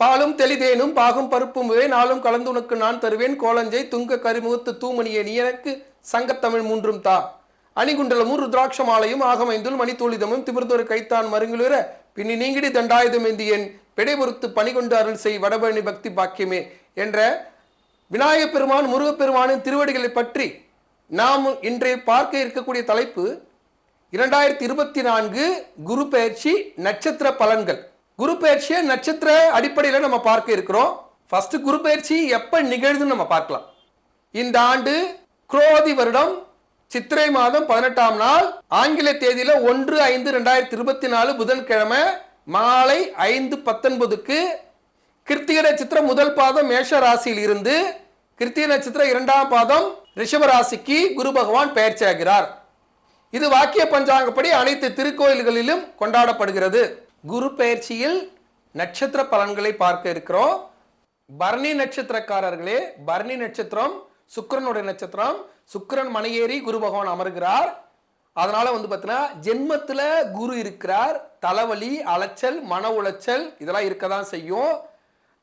பாலும் தெளிதேனும் பாகும் பருப்பும் வே நாளும் கலந்து உனக்கு நான் தருவேன். கோலஞ்சை துங்க கரிமுகத்து தூமணியே நீ எனக்கு சங்கத்தமிழ் மூன்றும் தா. அணிகுண்டலமும் ருத்ராட்சமாலையும் ஆகமைந்துள் மணித்தூளிதமும் திமிர்தொரு கைத்தான் மருங்குளிர பின்னி நீங்கிடி தண்டாயுதம் என் பெடை பொறுத்து பணி கொண்டு அருள் செய் வடபழனி பக்தி பாக்கியமே என்ற விநாயகப் பெருமான் முருகப்பெருமானின் திருவடிகளை பற்றி நாம் இன்றைய பார்க்க இருக்கக்கூடிய தலைப்பு இரண்டாயிரத்தி இருபத்தி நான்கு குரு பயிற்சி நட்சத்திர பலன்கள். குரு பயிற்சியை நட்சத்திர அடிப்படையில் நம்ம பார்க்க இருக்கிறோம். ஃபர்ஸ்ட் குரு பயிற்சி எப்போ நிகழ்துன்னு நம்ம பார்க்கலாம். இந்த ஆண்டு குரோதி வருடம் சித்திரை மாதம் பதினெட்டாம் நாள் ஆங்கில தேதியில ஒன்று ஐந்து ரெண்டாயிரத்தி இருபத்தி நாலு புதன்கிழமை மாலை ஐந்து பத்தொன்பதுக்கு கிருத்திக நட்சத்திரம் முதல் பாதம் மேஷ ராசியில் இருந்து கிருத்திக நட்சத்திரம் இரண்டாம் பாதம் ரிஷப ராசிக்கு குரு பகவான் பெயர்ச்சியாகிறார் இது வாக்கிய பஞ்சாங்கப்படி அனைத்து திருக்கோயில்களிலும் கொண்டாடப்படுகிறது. குரு பெயர்ச்சியில் நட்சத்திர பலன்களை பார்க்க இருக்கிறோம். பரணி நட்சத்திரக்காரர்களே பரணி நட்சத்திரம் சுக்கரனுடைய நட்சத்திரம். சுக்கரன் மனையேறி குரு பகவான் அமர்கிறார். அதனால வந்து பார்த்தீங்கன்னா ஜென்மத்தில் குரு இருக்கிறார். தலைவலி அலைச்சல் மன உளைச்சல் இதெல்லாம் இருக்க தான் செய்யும்.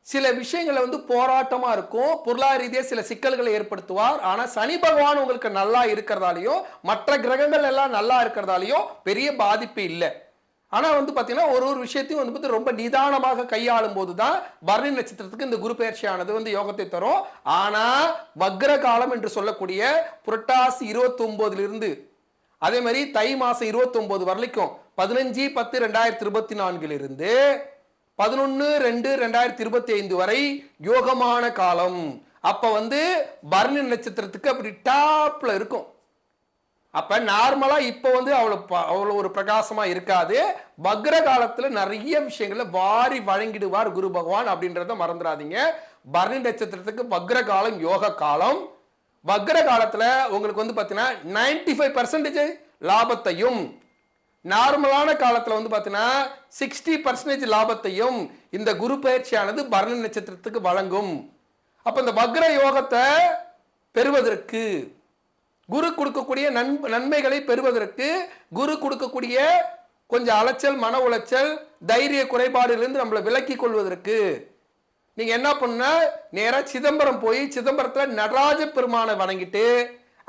சில விஷயங்களை வந்து போராட்டமாக இருக்கும். பொருளாதார ரீதியாக சில சிக்கல்களை ஏற்படுத்துவார். ஆனால் சனி பகவான் உங்களுக்கு நல்லா இருக்கிறதாலையும் மற்ற கிரகங்கள் எல்லாம் நல்லா இருக்கிறதாலையும் பெரிய பாதிப்பு இல்லை. ஆனால் வந்து பார்த்தீங்கன்னா ஒரு ஒரு விஷயத்தையும் வந்து பார்த்து ரொம்ப நிதானமாக கையாளும் போது தான் பரணி நட்சத்திரத்துக்கு இந்த குரு பயிற்சியானது வந்து யோகத்தை தரும். ஆனால் வக்ர காலம் என்று சொல்லக்கூடிய புரட்டாசி இருபத்தொம்போதுலேருந்து அதே மாதிரி தை மாதம் இருபத்தொம்போது வரலைக்கும் வரைக்கும் பதினஞ்சு பத்து ரெண்டாயிரத்தி இருபத்தி நான்கிலிருந்து பதினொன்று ரெண்டு ரெண்டாயிரத்தி இருபத்தி ஐந்து வரை யோகமான காலம். அப்போ வந்து பரணி நட்சத்திரத்துக்கு அப்படி டாப்பில் இருக்கும். அப்ப நார்மலா இப்ப வந்து அவ்வளவு ப- அவ்வளவு ஒரு பிரகாசமா இருக்காது. வக்ர காலத்துல நிறைய விஷயங்களை வாரி வழங்கிடுவார் குரு பகவான் அப்படின்றத மறந்துடாதீங்க. பரணி நட்சத்திரத்துக்கு வக்ர காலம் யோக காலம். வக்ர காலத்துல உங்களுக்கு வந்து பாத்தீங்கன்னா நைன்டி ஃபைவ் பர்சன்டேஜ் லாபத்தையும் நார்மலான காலத்துல வந்து பாத்தீங்கன்னா சிக்ஸ்டி பர்சன்டேஜ் லாபத்தையும் இந்த குரு பயிற்சியானது பரணி நட்சத்திரத்துக்கு வழங்கும். அப்ப இந்த வக்ர யோகத்தை பெறுவதற்கு குரு கொடுக்கக்கூடிய நன் நன்மைகளை பெறுவதற்கு குரு கொடுக்கக்கூடிய கொஞ்சம் அலைச்சல் மன உளைச்சல் தைரிய குறைபாடுலேருந்து நம்மளை விலக்கி கொள்வதற்கு. நீங்கள் என்ன பண்ண நேராக சிதம்பரம் போய் சிதம்பரத்தில் நடராஜ பெருமானை வணங்கிட்டு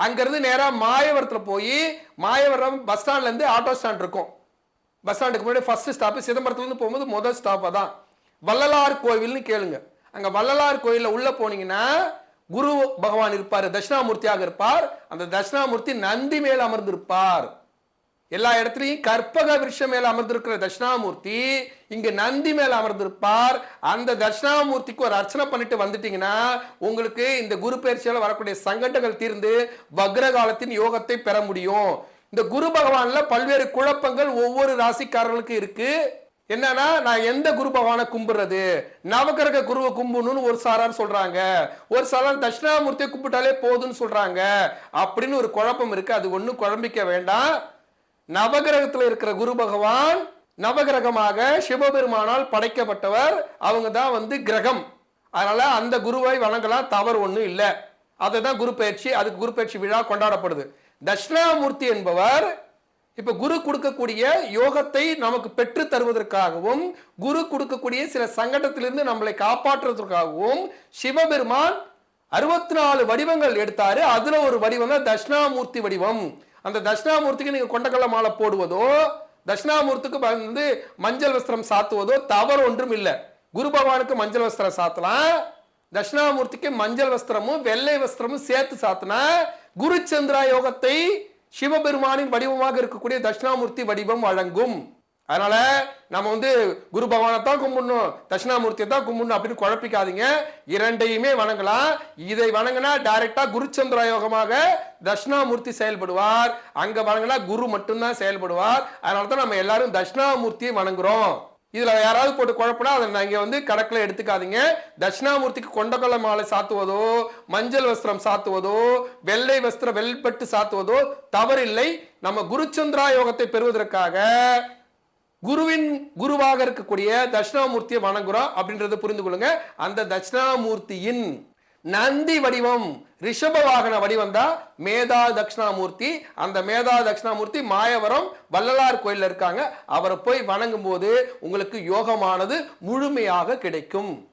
அங்கேருந்து நேராக மாயவரத்தில் போய் மாயவரம் பஸ் ஸ்டாண்ட்லேருந்து ஆட்டோ ஸ்டாண்ட் இருக்கும். பஸ் ஸ்டாண்டுக்கு முன்னாடி ஃபஸ்ட்டு ஸ்டாப் சிதம்பரத்துலேருந்து போகும்போது முதல் ஸ்டாப்பாக தான் வள்ளலார் கோவில்னு கேளுங்க. அங்கே வள்ளலார் கோயிலில் உள்ளே போனீங்கன்னா குரு பகவான் இருப்பார் தட்சிணாமூர்த்தியாக இருப்பார். அந்த தட்சிணாமூர்த்தி நந்தி மேல் அமர்ந்திருப்பார். எல்லா இடத்துலையும் கற்பக விருஷம் மேல அமர்ந்திருக்கிற தட்சிணாமூர்த்தி இங்க நந்தி மேல அமர்ந்திருப்பார். அந்த தட்சிணாமூர்த்திக்கு ஒரு அர்ச்சனை பண்ணிட்டு வந்துட்டீங்கன்னா உங்களுக்கு இந்த குரு பயிற்சியால் வரக்கூடிய சங்கடங்கள் தீர்ந்து வக்ர காலத்தின் யோகத்தை பெற முடியும். இந்த குரு பகவான்ல பல்வேறு குழப்பங்கள் ஒவ்வொரு ராசிக்காரர்களுக்கு இருக்கு. என்னன்னா நான் எந்த குரு பகவானை கும்பிடுறது? நவகிரக குருவை கும்பிடணும்னு ஒரு சாரார் சொல்றாங்க. ஒரு சாரார் தட்சிணாமூர்த்தியை கும்பிட்டாலே போதும்னு சொல்றாங்க. அப்படின்னு ஒரு குழப்பம் இருக்கு. அது ஒண்ணும் குழம்பிக்க வேண்டாம். நவகிரகத்துல இருக்கிற குரு பகவான் நவகிரகமாக சிவபெருமானால் படைக்கப்பட்டவர். அவங்க தான் வந்து கிரகம். அதனால அந்த குருவை வணங்கலாம். தவறு ஒண்ணும் இல்லை. அதுதான் குரு பயிற்சி. அதுக்கு குரு பயிற்சி விழா கொண்டாடப்படுது. தட்சிணாமூர்த்தி என்பவர் இப்ப குரு கொடுக்கக்கூடிய யோகத்தை நமக்கு பெற்று தருவதற்காகவும் குரு கொடுக்கக்கூடிய சில சங்கடத்திலிருந்து நம்மளை காப்பாற்றுவதற்காகவும் சிவபெருமான் அறுபத்தி நாலு வடிவங்கள் எடுத்தாரு. அதுல ஒரு வடிவம் தான் தட்சிணாமூர்த்தி வடிவம். அந்த தட்சிணாமூர்த்திக்கு நீங்க கொண்டக்கல்ல மாலை போடுவதோ தட்சிணாமூர்த்திக்கு வந்து மஞ்சள் வஸ்திரம் சாத்துவதோ தவறு ஒன்றும் இல்லை. குரு பகவானுக்கு மஞ்சள் வஸ்திரம் சாத்தலாம் தட்சிணாமூர்த்திக்கு மஞ்சள் வஸ்திரமும் வெள்ளை வஸ்திரமும் சேர்த்து சாத்தினா குரு சந்திரா யோகத்தை சிவபெருமானின் வடிவமாக இருக்கக்கூடிய தட்சிணாமூர்த்தி வடிவம் வழங்கும். அதனால நம்ம வந்து குரு பகவானை தான் கும்பிடணும் தட்சிணாமூர்த்தியை தான் கும்பிடணும் அப்படின்னு குழப்பிக்காதீங்க. இரண்டையுமே வணங்கலாம். இதை வணங்கினா டைரக்டா குருச்சந்திர யோகமாக தட்சிணாமூர்த்தி செயல்படுவார். அங்க வணங்கினா குரு மட்டும்தான் செயல்படுவார். அதனால தான் நம்ம எல்லாரும் தட்சிணாமூர்த்தியை வணங்குறோம். இதில் யாராவது போட்டு குழப்பினா அதை நீங்கள் வந்து கணக்கில் எடுத்துக்காதீங்க. தட்சிணாமூர்த்திக்கு கொண்டகொள்ள மாலை சாத்துவதோ மஞ்சள் வஸ்திரம் சாத்துவதோ வெள்ளை வஸ்திரம் வெள்பட்டு சாத்துவதோ தவறில்லை. நம்ம குருச்சந்திரா யோகத்தை பெறுவதற்காக குருவின் குருவாக இருக்கக்கூடிய தட்சிணாமூர்த்தியை வணங்குறோம் அப்படின்றத புரிந்து கொள்ளுங்க. அந்த தட்சிணாமூர்த்தியின் நந்தி வடிவம் ரிஷப வாகன வடிவம் தான் மேதா தட்சிணாமூர்த்தி. அந்த மேதா தட்சிணாமூர்த்தி மாயவரம் வள்ளலார் கோயில்ல இருக்காங்க. அவரை போய் வணங்கும் போது உங்களுக்கு யோகமானது முழுமையாக கிடைக்கும்.